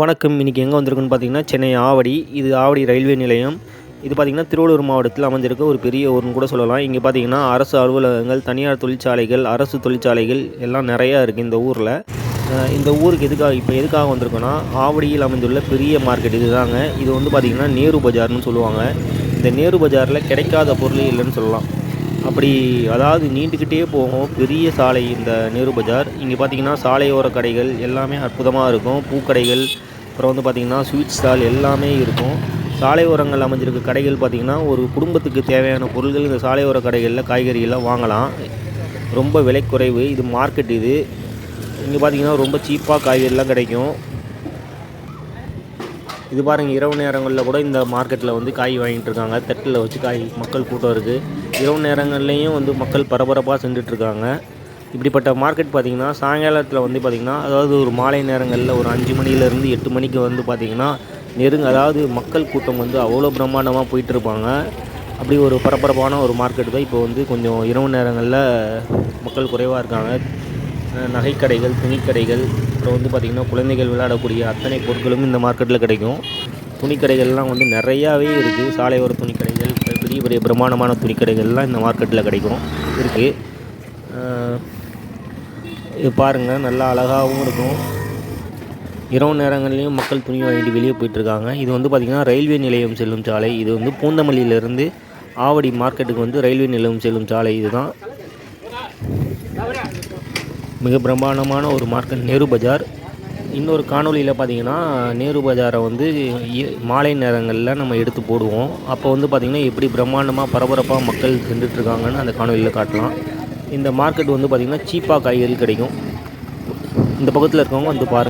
வணக்கம். இன்றைக்கி எங்கே வந்திருக்குன்னு பார்த்தீங்கன்னா சென்னை ஆவடி. இது ஆவடி ரயில்வே நிலையம். இது பார்த்திங்கன்னா திருவள்ளூர் மாவட்டத்தில் அமைஞ்சிருக்க ஒரு பெரிய ஊர்னு கூட சொல்லலாம். இங்கே பார்த்தீங்கன்னா அரசு அலுவலகங்கள் தனியார் தொழிற்சாலைகள் அரசு தொழிற்சாலைகள் எல்லாம் நிறையா இருக்குது இந்த ஊரில். இந்த ஊருக்கு எதுக்காக இப்போ எதுக்காக வந்திருக்கோன்னா ஆவடியில் அமைந்துள்ள பெரிய மார்க்கெட் இதுதாங்க. இது வந்து பார்த்திங்கன்னா நேரு பஜார்னு சொல்லுவாங்க. இந்த நேரு பஜாரில் கிடைக்காத பொருள் இல்லைன்னு சொல்லலாம். அப்படி அதாவது நீண்டுக்கிட்டே போகும் பெரிய சாலை இந்த நேரு பஜார். இங்கே பார்த்தீங்கன்னா சாலையோர கடைகள் எல்லாமே அற்புதமாக இருக்கும். பூக்கடைகள் அப்புறம் வந்து பார்த்திங்கன்னா ஸ்வீட் ஸ்டால் எல்லாமே இருக்கும். சாலையோரங்கள் அமைஞ்சிருக்க கடைகள் பார்த்திங்கன்னா ஒரு குடும்பத்துக்கு தேவையான பொருள்கள் இந்த சாலையோர கடைகளில் காய்கறியெல்லாம் வாங்கலாம். ரொம்ப விலை குறைவு. இது மார்க்கெட் இது. இங்கே பார்த்தீங்கன்னா ரொம்ப சீப்பாக காய்கறிலாம் கிடைக்கும். இது பாருங்கள் இரவு நேரங்களில் கூட இந்த மார்க்கெட்டில் வந்து காய் வாங்கிட்டு இருக்காங்க. தட்டில் வச்சு காய் மக்கள் கூட்டம் இருக்குது இரவு நேரங்கள்லேயும் வந்து மக்கள் பரபரப்பாக சென்றுட்டு இப்படிப்பட்ட மார்க்கெட் பார்த்திங்கன்னா சாயங்காலத்தில் வந்து பார்த்திங்கன்னா அதாவது ஒரு மாலை நேரங்களில் ஒரு அஞ்சு மணிலேருந்து எட்டு மணிக்கு வந்து பார்த்திங்கன்னா நெருங்க அதாவது மக்கள் கூட்டம் வந்து அவ்வளோ பிரம்மாண்டமாக போயிட்டுருப்பாங்க அப்படி ஒரு பரபரப்பான ஒரு மார்க்கெட் தான் இப்போ வந்து கொஞ்சம் இரவு நேரங்களில் மக்கள் குறைவாக இருக்காங்க. நகைக்கடைகள் துணிக்கடைகள் அப்புறம் வந்து பார்த்திங்கன்னா குழந்தைகள் விளையாடக்கூடிய அத்தனை பொருட்களும் இந்த மார்க்கெட்டில் கிடைக்கும். துணிக்கடைகள்லாம் வந்து நிறையாவே இருக்குது சாலையோர துணிக்கடைகள் பெரிய பெரிய பிரம்மாண்டமான துணிக்கடைகள்லாம் இந்த மார்க்கெட்டில் கிடைக்கும். இருக்குது இது பாருங்கள் நல்லா அழகாகவும் இருக்கும். இரவு நேரங்கள்லேயும் மக்கள் துணி வாங்கிட்டு வெளியே போயிட்டுருக்காங்க. இது வந்து பார்த்திங்கன்னா ரயில்வே நிலையம் செல்லும் சாலை. இது வந்து பூந்தமல்லியிலேருந்து ஆவடி மார்க்கெட்டுக்கு வந்து ரயில்வே நிலையம் செல்லும் சாலை. இதுதான். மிக பிரம்மாண்டமான ஒரு மார்க்கெட் நேரு பஜார். இன்னொரு காணொலியில் பார்த்தீங்கன்னா நேரு பஜாரை வந்து இ- மாலை நேரங்களில் நம்ம எடுத்து போடுவோம். அப்போ வந்து பார்த்திங்கன்னா எப்படி பிரம்மாண்டமாக பரபரப்பாக மக்கள் சென்றுட்டுருக்காங்கன்னு அந்த காணொலியில் காட்டலாம். இந்த மார்க்கெட் வந்து பார்த்திங்கன்னா சீப்பாக காய்கறி கிடைக்கும். இந்த பக்கத்தில் இருக்கவங்க வந்து பாருங்கள்